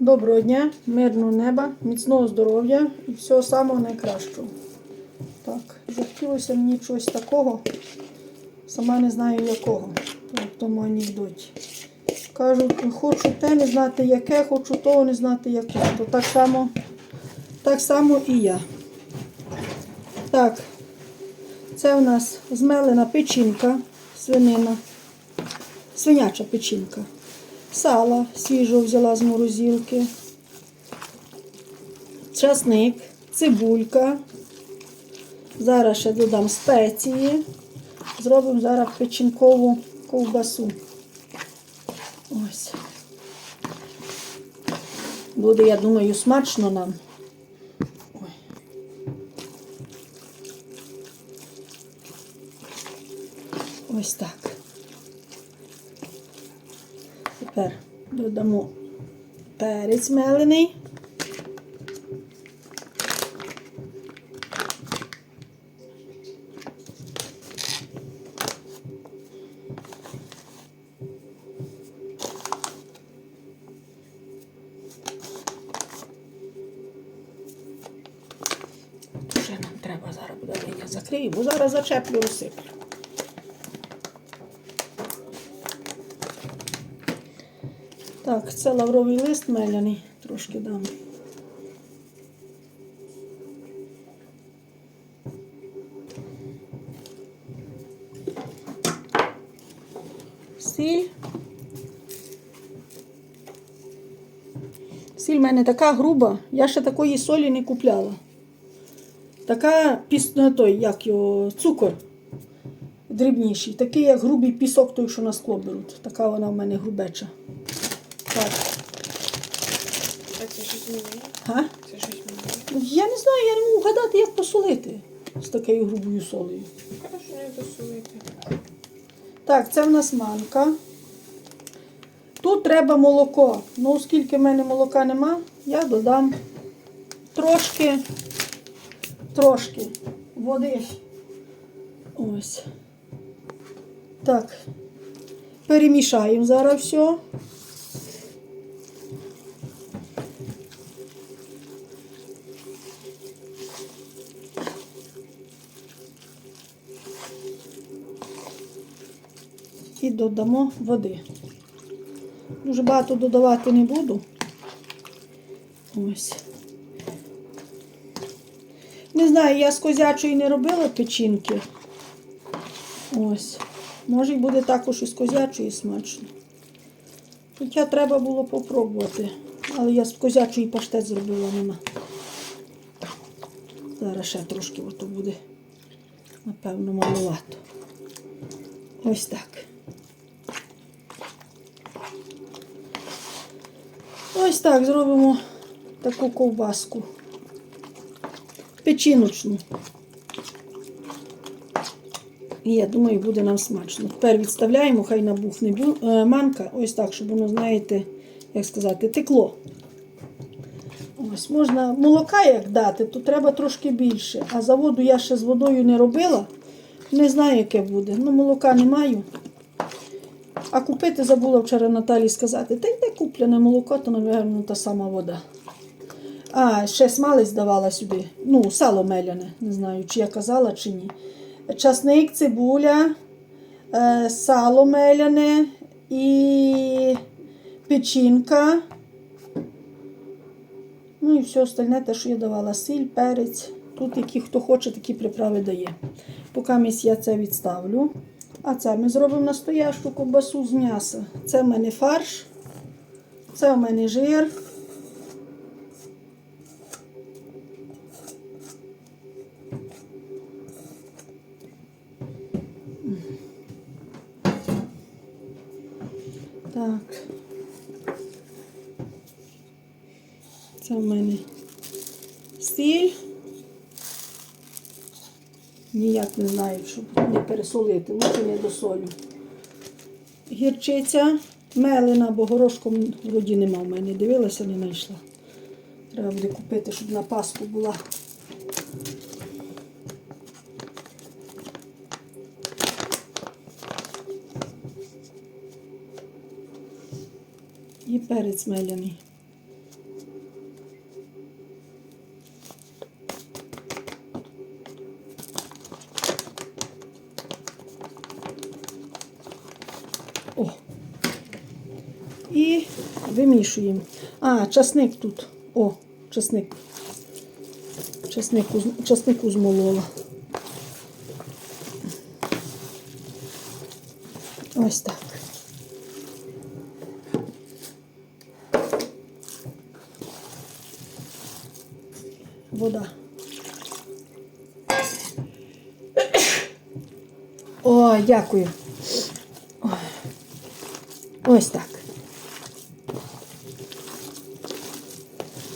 Доброго дня, мирного неба, міцного здоров'я і всього самого найкращого. Так, захотілося мені чогось такого, сама не знаю якого, в тому анекдоті. Кажуть, хочу те не знати яке, хочу того не знати яке. То так само, так само і я. Так, це у нас змелена печінка, свинина, свиняча печінка. Сала свіжого взяла з морозилки, часник, цибулька. Зараз ще додам спеції. Зробимо зараз печінкову ковбасу. Ось. Буде, я думаю, смачно нам. Ой. Ось так. Тепер додамо перець мелений. Вже нам треба зараз буде я закрию, бо зараз зачеплю розсиплю. Так, це лавровий лист меляний, трошки дам. Сіль. Сіль в мене така груба, я ще такої солі не купляла. Така піс... ну, той, як його, цукор дрібніший. Такий, як грубий пісок, той, що на скло беруть. Така вона в мене грубеча. Так. А це щось міняє? Га? Це щось міняє? Я не знаю, я не можу вгадати, як посолити з такою грубою солею. Хорошо, не досуєте. Так, це в нас манка. Тут треба молоко. Ну, оскільки в мене молока нема, я додам трошки, трошки води. Ось. Так. Перемішаємо зараз все. І додамо води. Дуже багато додавати не буду. Ось. Не знаю, я з козячої не робила печінки. Ось. Може, і буде також і з козячої смачно. Хоча треба було попробувати. Але я з козячої паштет зробила нема. Зараз ще трошки ото буде, напевно, маловато. Ось так. Ось так зробимо таку ковбаску. Печіночну. І я думаю, буде нам смачно. Тепер відставляємо, хай набухне е, манка. Ось так, щоб воно, знаєте, як сказати, текло. Ось, можна молока як дати, то треба трошки більше. А за воду я ще з водою не робила. Не знаю, яке буде. Ну, молока не маю. А купити забула вчора Наталі сказати, та йде куплене молоко, то, напевно, та сама вода. А, ще смалець давала сюди. Ну, сало меляне, не знаю, чи я казала, чи ні. Часник, цибуля, е, сало меляне і печінка. Ну і все остальне, те, що я давала, сіль, перець. Тут які хто хоче, такі приправи дає. Поки я це відставлю. А це ми зробимо настоящу ковбасу з м'яса. Це в мене фарш, це в мене жир. Так. Це в мене сіль. Ніяк не знаю, щоб не пересолити, лучше не досолю. Гірчиця мелена, бо горошком вроді нема в мене. Дивилася, не знайшла. Треба буде купити, щоб на Пасху була. І перець меляний. Вимішуємо. А, часник тут. О, часник. Часнику, часнику змолола. Ось так. Вода. О, дякую. Ось так.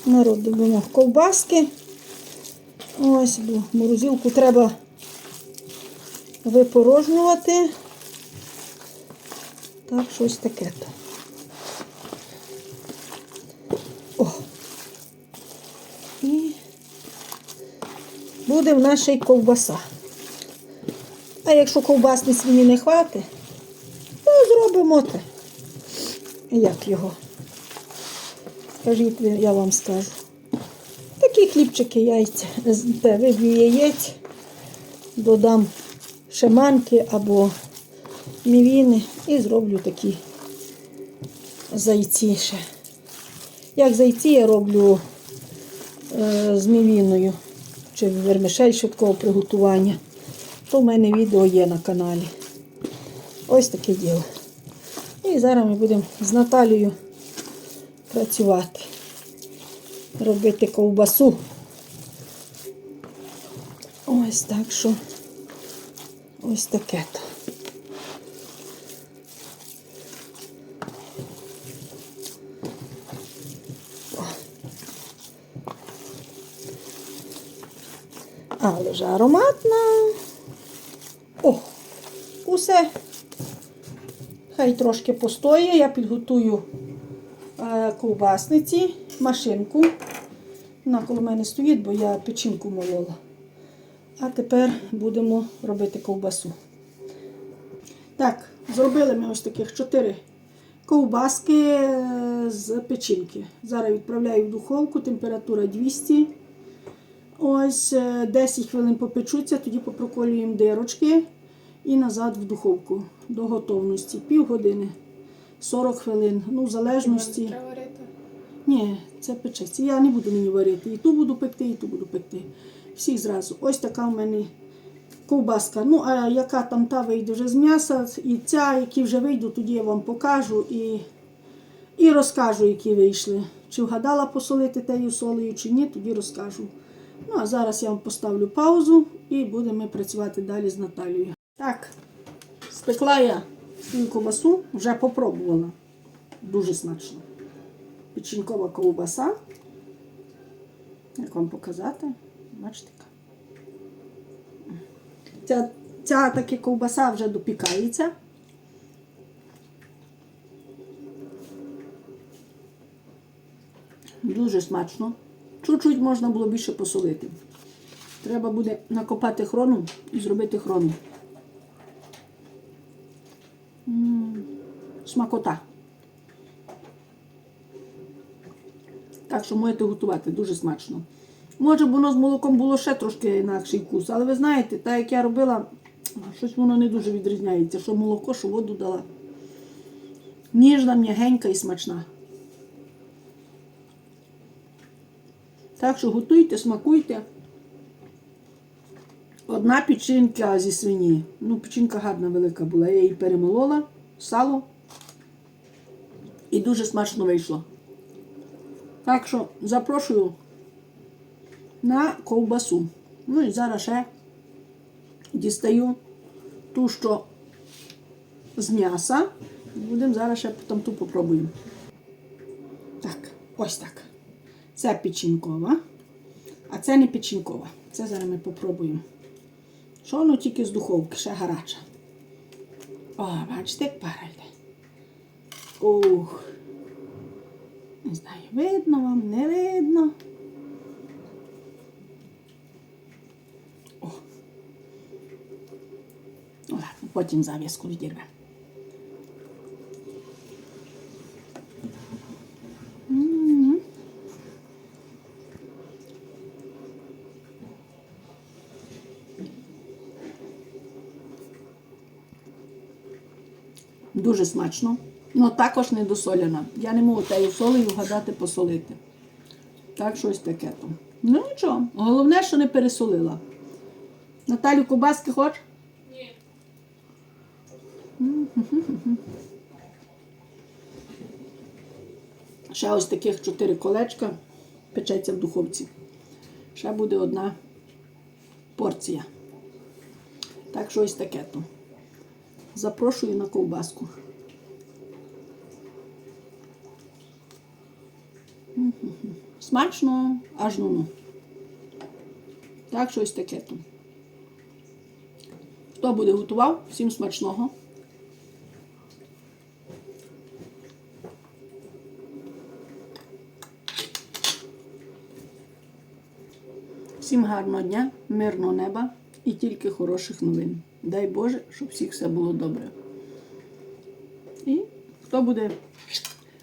Ми робимо ковбаски. Ось, бо морозилку треба випорожнювати. Так, щось таке то. О. І буде в ще ковбаса. А якщо ковбасні свині не хватить, то зробимо те. Як його? Скажіть, я вам скажу. Такі хлібчики, яйця. Виб'ю яєць, додам шеманки або мівіни і зроблю такі зайці ще. Як зайці я роблю е, з мівіною чи вермишель швидкого приготування, то в мене відео є на каналі. Ось таке діло. І зараз ми будемо з Наталією працювати, робити ковбасу. Ось так що ось таке то. Але ж ароматна. О, усе. Хай трошки постоє, я підготую ковбасниці, машинку. Вона коло мене стоїть, бо я печінку молола. А тепер будемо робити ковбасу. Так, зробили ми ось таких чотири ковбаски е, з печінки. Зараз відправляю в духовку, температура 200. Ось е, 10 хвилин попечуться, тоді попроколюємо дирочки і назад в духовку до готовності. Півгодини, 40 хвилин, ну в залежності. Треба варити. Ні, це печеться. Я не буду нині варити. І ту буду пекти, і ту буду пекти. Всіх зразу. Ось така в мене ковбаска. Ну, а яка там та вийде вже з м'яса, і ця, які вже вийдуть, тоді я вам покажу і, і розкажу, які вийшли. Чи вгадала посолити тею солею, чи ні, тоді розкажу. Ну, а зараз я вам поставлю паузу і будемо працювати далі з Наталією. Так, спекла я свою ковбасу, вже попробувала. Дуже смачно печінкова ковбаса. Як вам показати? Бачите? Ця, ця таки ковбаса вже допікається. Дуже смачно. Чуть-чуть можна було більше посолити. Треба буде накопати хрону і зробити хрону. Смакота. Так що можете готувати, дуже смачно. Може б воно з молоком було ще трошки інакший вкус, але ви знаєте, так як я робила, щось воно не дуже відрізняється, що молоко, що воду дала. Ніжна, м'ягенька і смачна. Так що готуйте, смакуйте. Одна печінка зі свині. Ну, печінка гарна велика була. Я її перемолола, сало. І дуже смачно вийшло. Так що запрошую на ковбасу. Ну і зараз ще дістаю ту, що з м'яса. Будемо зараз ще там ту попробуємо. Так, ось так. Це печінкова, а це не печінкова. Це зараз ми попробуємо. Що воно тільки з духовки, ще гаряча. О, бачите, як пара йде. Ух. Не знаю, видно вам, не видно. О. Ну ладно, потім зав'язку відірвемо. Дуже смачно. Ну, також недосолена. Я не можу тею солею вгадати посолити. Так, щось таке там. Ну нічого. Головне, що не пересолила. Наталю, кубаски хочеш? Ні. Ще ось таких чотири колечка печеться в духовці. Ще буде одна порція. Так що ось таке то. Запрошую на ковбаску. Смачно, аж ну ну. Так що ось таке то. Хто буде готував, всім смачного. Всім гарного дня, мирного неба і тільки хороших новин. Дай Боже, щоб всіх все було добре. І хто буде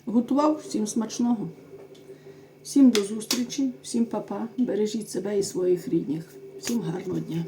готував, всім смачного. Всім до зустрічі, всім па-па, бережіть себе і своїх рідних. Всім гарного дня.